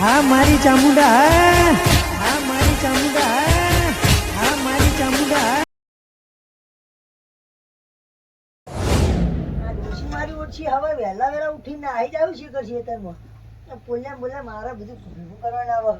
હા, મારી ચામુંડા, હા, મારી ચામુંડા, હા, મારી ચામુંડા. આ ડોશી મારી ઓછી હવે વહેલા વહેલા ઉઠીને આવી જાવ છે કરશે ખેતરમાં. બોલ્યા બોલ્યા મારા બધું ભેગું કરવાના આવે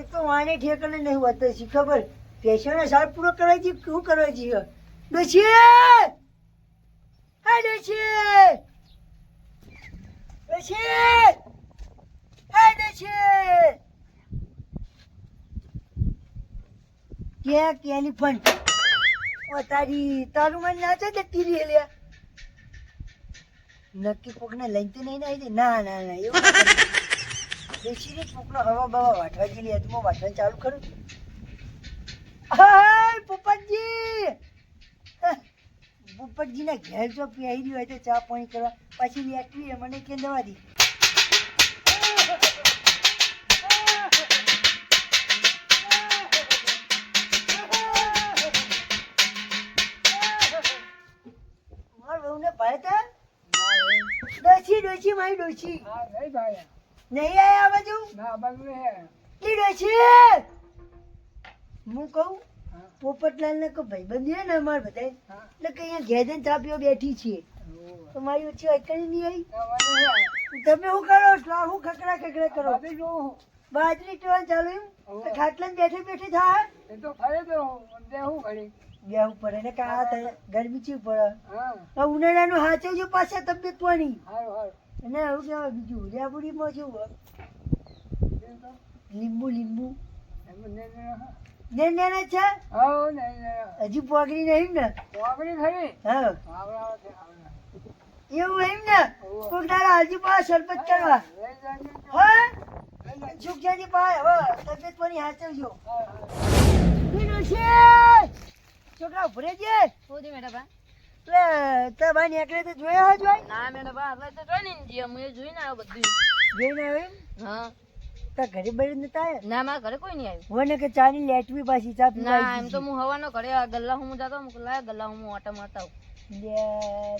એ તો વાણે ઠેકાણે નહીં હોતો છે ખબર? પેશન સાર પૂરો કરવા છે શું કરવા છે ડોશી! હા ડોશી! ડોશી! હા એલિફન્ટ ઓ તારી, તારું મન ના છે જતી રહી લે નક્કી કોકને લઈને તો નહીં આવી ના ના ના, એવું. બેસીને કોકનો હવા બવા વાટવા જેલી હાથમાં વાટવાનું ચાલુ કરું હાય પોપટજી પોપટજીના ઘેર જો પી આવી હોય તો ચા પાણી કરવા. પછી લેટવી મને કે દવા દી. વહુને ભાઈ તા ડોશી ડોશી મારી ડોશી. નહીં આયા બાજુ? કી ડોશી! હું કહું પોપટલાલ ને કહું ભાઈબંધ છે ને અમાર બધા એટલે કે અહીંયા ઘેર ચા પીવા બેઠી છીએ. તો મારી ઓછી અકડી નહીં આવી? તમે શું કરો છો? હું ખકડા ખકડા કરો? બાજરી ટોલ ચાલુ એ તો ફરે તો બેઠે થાય બેહવું પડે ને કા થાય? ગરમી ચી પડે? નું ઉનાળાનું હાચવજો પાછા તબિયત પાણી. અને આવું કહેવાય બીજું રેબુડીમાં હોય? લીંબુ લીંબુ. ને છે? ને છે હજી પોગડી નહીં ને? હા. એવું એમ ને? કોક દાડા હજી પાછા સરબત કરવા. હા? હવે તબિયત પાણી હાચવજો છોકરા ભરે છે? શોધી મેડમ બા એટલે તારા ભાઈ નીકળે તો જોયા હોય જોઈ? ના મેડમ બા આપણે તો જોઈ ને જે અમે જોઈને આવ્યો બધું. જોઈને આવે એમ? હા. તાર ઘરે બળી નતા આવ્યા ના મારા ઘરે કોઈ નહીં આવ્યું. ને કે ચાની લેટવી પાછી ચા ના એમ તો હું હવાનો ઘરે આ ગલ્લા હું જતો હું લાય ગલ્લા હું ઓટા મારતા. લે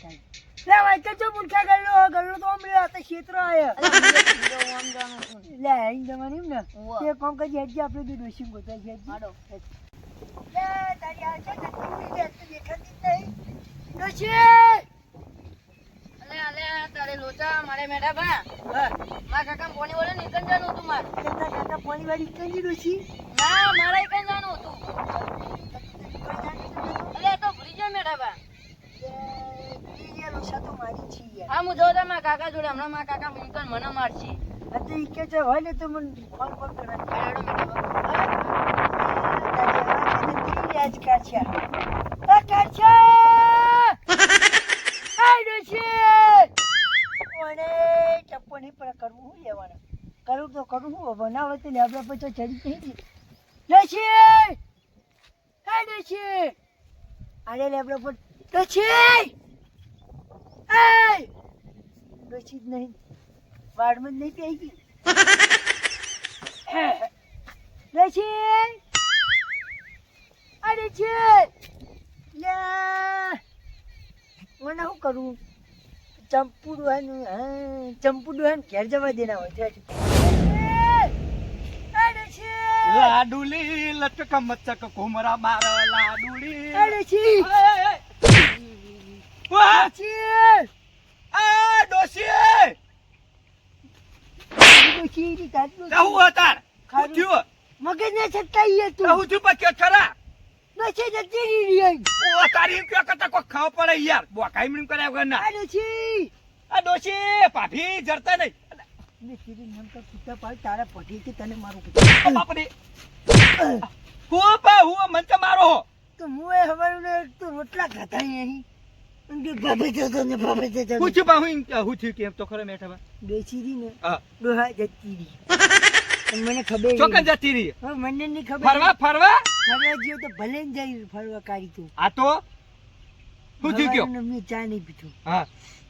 થાય. લે ભાઈ કે જો મૂર્ખા ગલ્લો ગલ્લો તો આ તો ક્ષેત્ર આયા. અરે હું એક બીજો હું આમ જાણું છું લે આઈને જવાની એમ ને? તે કોમ કરી હેડજે આપણે બે ડોશી ગોતા છે હાલો. લે તારી આ છે તું લે દેખાતી નહીં. ડોશી! અલે અલે તારે લોચા મારે મેડા બા. મારા કાકા પોણી વાળો ને જવાનું જાનું હતું મારે. કાકા પોણી વાળી નીકળી ડોશી? ના મારે એકન જાનું હતું અલે આ તો ભૂલી જાય મેડા બા બીજે લોસા તો મારી છે યાર હા હું જોઉં મારા કાકા જોડે હમણાં મારા કાકા મિલકન મને મારશે. આ ઈ કે છે હોય ને તો મને ફોન કોલ કરે. આજ ઓને ટપ્પો પર કરવું હું લેવાનું? કરું તો કરું હું બનાવે તો તો ચડી નહીં. ડોશી હા ડોશી આને લેબડા પર ડોશી એ ડોશી જ નહીં. વાડમાં નહીં પી ગઈ. ડોશી અરે છે. લે. મને શું કરું? ચંપુ ડોહાનું હા ચંપુ ડોહાને ઘેર જવા દેના હોય છે. અરે છે. લાડુલી લચક મચક ઘુમરા માર લાડુલી અરે છે. વાહ! છે. આ ડોશી! ડોશી મગજ ને તું. ખરા ડોશી જતી રહી ઓ તારી કે ખાવ પડે યાર. બોકાઈ વગર ના. આ ડોશી. જરતા નહીં. ડોશી રી નામ તો કૂતા પાડ તારા પટી કે તને મારું કૂતા. બાપરે હું પા હું મન તો મારો તો હું એ હવારનો એક તો રોટલા ખાતા કે ભાભે જતો ને ભાભે જતો હું છું હું હું થયું કેમ? તો ખરો મેઠા બેસી રહી ને ડોહા જતી રહી. મને ખબર ચોકન જતી રહી. હવે મને નહીં ખબર ફરવા ફરવા? ફરવા ગયો તો ભલે ને જાય ફરવા કાઢી તું. આ તો? શું થયું કયો? મેં ચા નહીં પીધું. હા.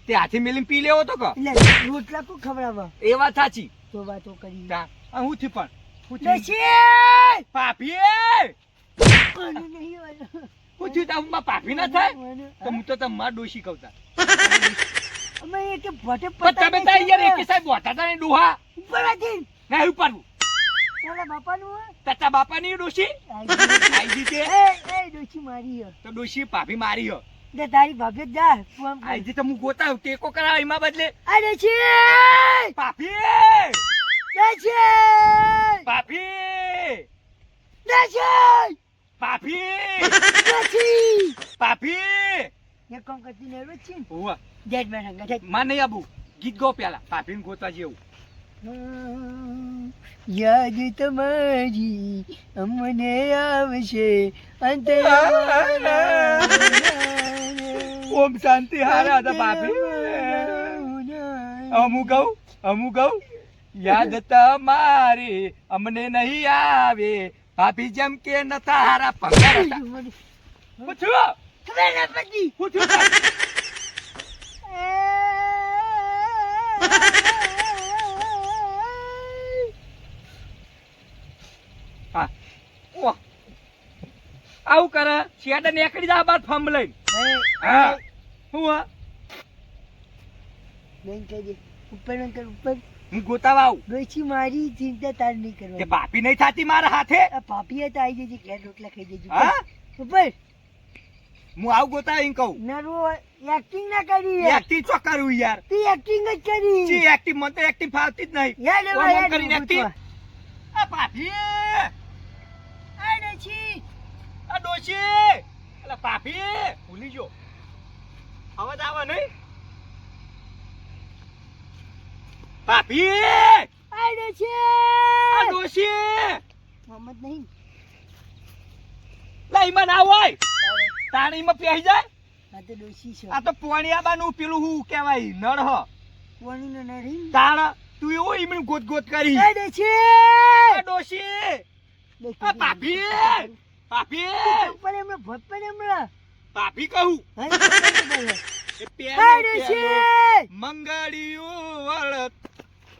તે હાથી મેલીને પી લેવો તો કો એટલે રોટલા કો ખવડાવવા? એ વાત સાચી. તો વાતો કરી તા. હું થયું પણ? હું થયું! પાપી નહીં વાલો. થયું તા હું પાપી ના થાય? તો હું તો તમાર ડોશી કહું તા અમે એક ભટે પતા તમે તા યાર એક સાહેબ બોટા તા ને ડોહા? ઉપર આજી ના ઉપર તારા બાપાનું હે? તાતા બાપાની ડોશી? આઈ આઈ જી તે એ એ ડોશી મારી હો. તો ડોશી પાપી મારી હો. દે તારી ભાભી જા તું આમ આઈ જી તો હું ગોતા ટેકો કરાવ એમાં બદલે. આ ડોશી! છે ડોશી! ભાભી ડોશી! ભાભી ડોશી ભાભી એક કામ કરતી ને છે ને ઓવા જેઠ મેં રંગા જેઠ. માં નહીં આબુ ગીત ગો પેલા ભાભીને ગોતા જેવું યાદ તમારી અમને આવશે અંતે ઓમ શાંતિ હારા હતા પાપી અમુ કહું અમુ કહું યાદ તમારી અમને નહીં આવે ભાભી જેમ કે નતા હારા પગાર પૂછ્યું ઓહ. આવું કરે શેડ નીકળી જા બાર ફમ લઈને. હા. હું? હા ઉપર કે કર ઉપર. હું ગોતાવા આવું. ડોશી મારી ચિંતા તાર નહીં કરવાની. પાપી નહીં થાતી મારા હાથે? પાપી તો આવી જજે ઘેર રોટલા ખાઈ જજે હા? ઉપર હું આવું ગોતા એમ કહું. નરવો એક્ટિંગ ના કરી યાર. એક્ટિંગ ચો કરું યાર? તી એક્ટિંગ જ કરી. જી એક્ટિંગ મને તો એક્ટિંગ ફાવતી જ નહીં. યાર ઓમ યાર કરીને acting. આ પાપી. આ ડોશી. આ ડોશી. અલા પાપી. ભૂલી જો અવાજ આવે નહીં? ભાભી! આ ડોશી! આ ડોશી! મોહમ્મદ નહીં. લા ઈમાં ના હોય. તાણીમાં પહેરી જાય? આ તો ડોશી છે. આ તો પોણિયાબાનું પેલું હું કહેવાય નળ હ. કોણીનો નહીં તાણ તું એવું ઈમણ ગોત ગોત કરી. આ ડોશી! આ ડોશી! આ ભાભી! ભાભી! ઉપર એમણે ભટ પર એમણે. ભાભી કહું. મંગળિયું વળત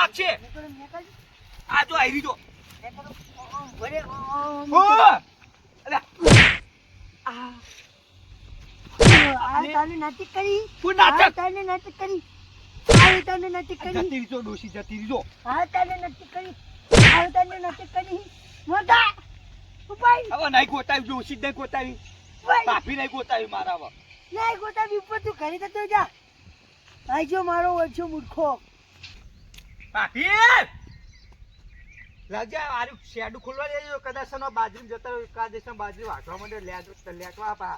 નહીં છે. આ ભાભી આવી ગોતાવી મારા ઉપર તું ઘરે જતો જા. આજો મારો ઓછો મૂર્ખો. ભાભી લાગજા આરું શેડું ખોલવા દેજો કદાચ નો બાજરી જતા કાદેશ બાજરી વાટવા માંડે લેટ લેટવા પા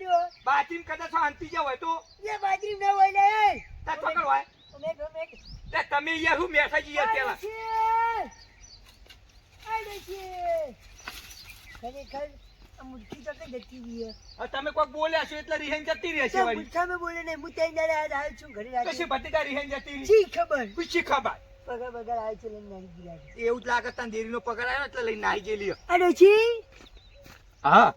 જો બાજરી કદાચ શાંતિ જાવ હોય તો? એ બાજરી ન હોય લે. તા ચોકડ હોય. તમે ગમે તે તમે યાર હું મેઠાજી યાર કેવા તમે કોઈ બોલ્યા છો એટલે રિહેન જતી રહેશે વળી મૂર્છામાં બોલે ને હું ત્રણ દાડે આજ આવ્યો છું ઘરે કશી રાખી ભટ્ટીકા રિહેન જતી રહી? શી ખબર? પૂછી ખબર? પગાર બગાર આવ્યો છે લઈને નાખી દીધા એવું જ લાગે તને દેરીનો પગાર આવ્યો એટલે લઈને નાહી ગયેલી આ ડોશી હા.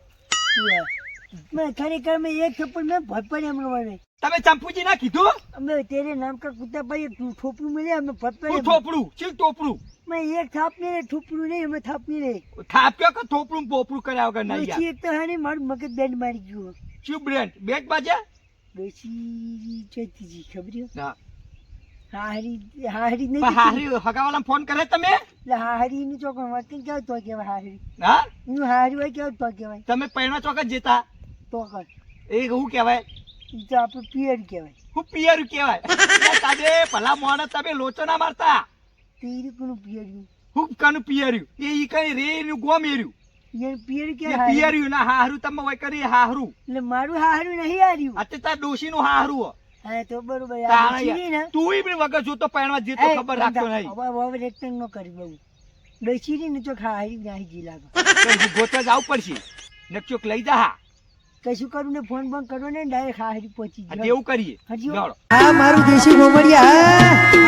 મેં ખરેખર મેં એક થપ્પડ મેં એમ તમે ચંપુજી ના કીધું? અમે તેરે નામ કા કુત્તા પર એક ઠોપરું અમે ભટપડ હું થોપડું? ચીલ ટોપડું? મેં એક થાપની ને રે નહીં અમે થાપની નહીં થાપ્યો કે થોપડું પોપડું કર્યા વગર નહીં ડોશી એક તો હાને મારું મગજ બેન મારી ગયું શું બ્રેન્ડ બેગ બાજા? ડોશી ચોથી ખબર હા. હાહરી હાહરી નહીં હારી હગાવાલા ફોન કરે તમે? એટલે હાહરી નું ચોકન કેવું તો કેવાય હારી હા? હાહરી હોય કેવું તો કેવાય તમે પૈણા ચોક જ જતા? તો કર. એ હું કેવાય ઈ તો આપણું પિયર કેવાય હું પિયર કેવાય તાજે ભલા મોણા તમે લોચો ના મારતા. તીરી કોનું પિયર્યું હું પિયર્યું એ ઈ કઈ રે એનું ગોમ એર્યું પિયર એ પિયર્યું ના હારું તમે વઈ કરી હારું એટલે મારું હાહરું નહીં હાર્યું અત્યારે તાર ડોશી નું હારું હા તો બરોબર આ તાણે ડોશી ને તું ઈ વગર જોતો પૈણવા જે તો ખબર રાખતો નહીં હવે હવે રેક્ટંગ કરી બહુ ડોશી ને તો હાહરી નાહી જી લાગે તો ગોતવા પડશે ને ચોક લઈ જા હા. કશું કરું ને ફોન બંધ કરો ને ડાયરેક્ટ હારી પહોંચી અને એવું કરીએ મારું દેશી ગોમડિયા